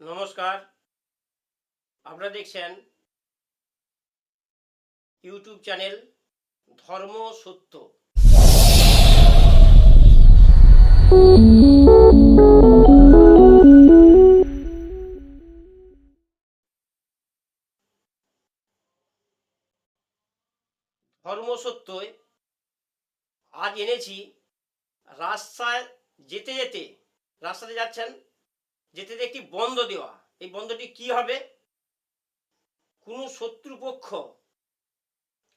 নমস্কার। আপনারা দেখছেন ইউটিউব চ্যানেল ধর্ম সত্য। ধর্ম সত্যই। আজ এনেছি রাস্তায় যেতে যেতে। রাস্তাতে যাচ্ছেন যেতে একটি বন্ধ দেওয়া। এই বন্ধটি কি হবে? কোনো শত্রুপক্ষ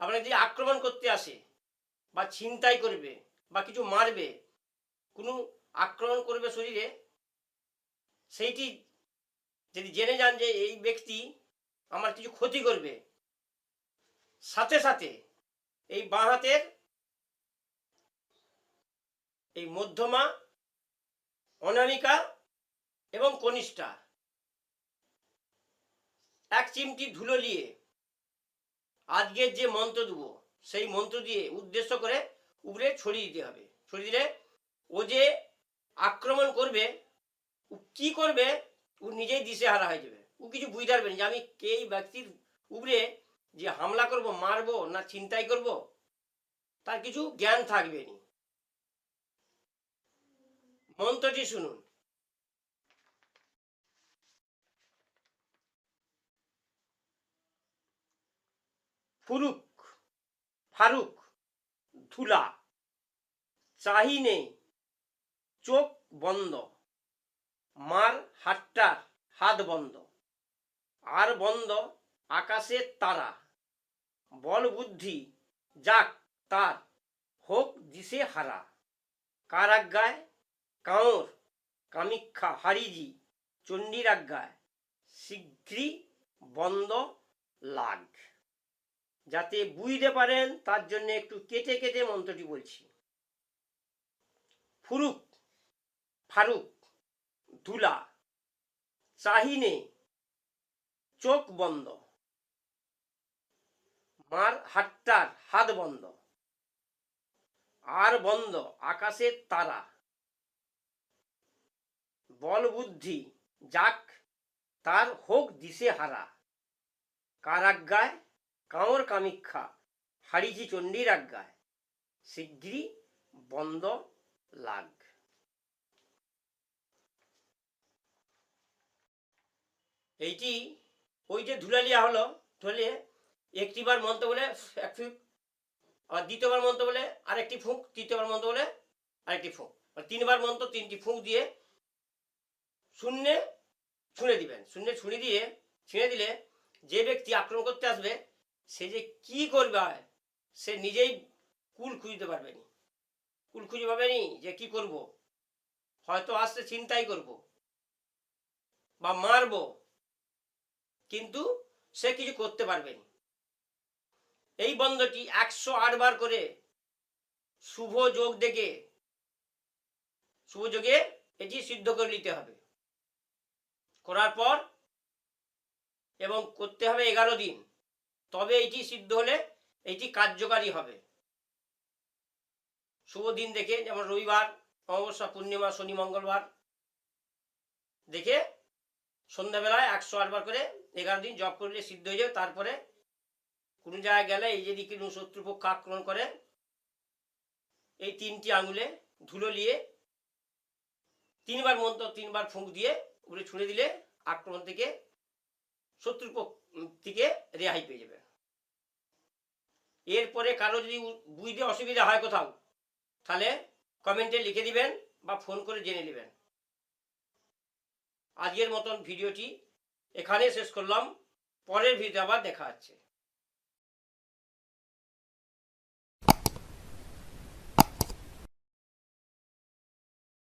আপনার যদি আক্রমণ করতে আসে বা ছিনতাই করবে বা কিছু মারবে, কোনো আক্রমণ করবে শরীরে, সেইটি যদি জেনে যান যে এই ব্যক্তি আমার কিছু ক্ষতি করবে, সাথে সাথে এই বাঁ হাতের এই মধ্যমা, অনামিকা এবং কনিষ্ঠা। এক চিমটি ধুলো নিয়ে আজকের যে মন্ত্র দেবো, সেই মন্ত্র দিয়ে উদ্দেশ্য করে উপরে ছড়িয়ে দিতে হবে। ছড়িয়ে দিলে ও যে আক্রমণ করবে কি করবে, ও নিজেই দিশেহারা হয়ে যাবে। ও কিছু বুঝতে পারবে না যে আমি কে ব্যক্তির উপরে যে হামলা করব, মারবো না চিন্তাই করব, তার কিছু জ্ঞান থাকবে না। মন্ত্রটি শুনুন। ফুরুক ফারুক, ধুলা চাহিনে চোখ বন্ধ, মার হাতটার হাত বন্ধ, আর বন্ধ আকাশের তারা। বল বুদ্ধি, যাক তার, হোক দিশে হারা। কার আজ্ঞায় কাঁওর কামিক্ষা হারিজি চণ্ডীর আজ্ঞায় শীঘ্রই বন্ধ লাগ। যাতে বুঝতে পারেন, তার জন্য একটু কেটে কেটে মন্ত্রটি বলছি। ফুরুক, ফারুক, ধুলা, চাহিনে, চোখ বন্ধ। মার হাতটার হাত বন্ধ। আর বন্ধ, আকাশের তারা। বল বুদ্ধি, যাক, তার হোক দিশে হারা কার আজ্ঞায় কাঁওর কামিক্ষা হারিজি চণ্ডীর আজ্ঞায় শীঘ্রই বন্ধ লাগ। এইটি, ওই যে ধুলালিয়া হলো ধুলে একটিবার মন্ত্র বলে এক ফুক আর দ্বিতীয়বার মন্ত্র বলে আরেকটি ফুঁক, তৃতীয়বার মন্ত্র বলে আরেকটি ফুঁক আর তিনবার মন্ত্র, তিনটি ফুঁক দিয়ে শূন্যে ছুঁড়ে দিবেন। শূন্যে ছুঁড়ে দিয়ে, ছিঁড়ে দিলে যে ব্যক্তি আক্রমণ করতে আসবে সে যে কি করবে সে নিজেই কুল খুঁজতে পারবে নি। কুল খুঁজে পাবে নি যে কি করব? হয়তো আসতে চিন্তাই করব বা মারবো। কিন্তু সে কিছু করতে পারবে না। এই বন্ধটি একশো আট বার করে শুভ যোগ দেখে, শুভ যোগে এটি সিদ্ধ করে নিতে হবে। করার পর এবং করতে হবে এগারো দিন। তবে এটি সিদ্ধ হলে এটি কার্যকারী হবে। শুভ দিন দেখে, যেমন রবিবার, অমাবস্যা, পূর্ণিমা, শনি, মঙ্গলবার দেখে সন্ধ্যাবেলায় একশো আটবার করে এগারো দিন জপ করলে সিদ্ধ হয়ে যাবে। তারপরে কোনো জায়গায় গেলে এই যদি কোনো শত্রুপক্ষ আক্রমণ করে, এই তিনটি আঙুলে ধুলো নিয়ে তিনবার মন্ত্র, তিনবার ফুঁক দিয়ে উপরে ছুঁড়ে দিলে আক্রমণ থেকে শত্রুপক্ষ থেকে রেহাই পেয়ে যাবে। এরপরে কারও যদি বুঝতে অসুবিধা হয় কোথাও, তাহলে কমেন্টে লিখে দিবেন বা ফোন করে জেনে নেবেন। আজকের মতন ভিডিওটি এখানে শেষ করলাম। পরের ভিডিও আবার দেখা হচ্ছে।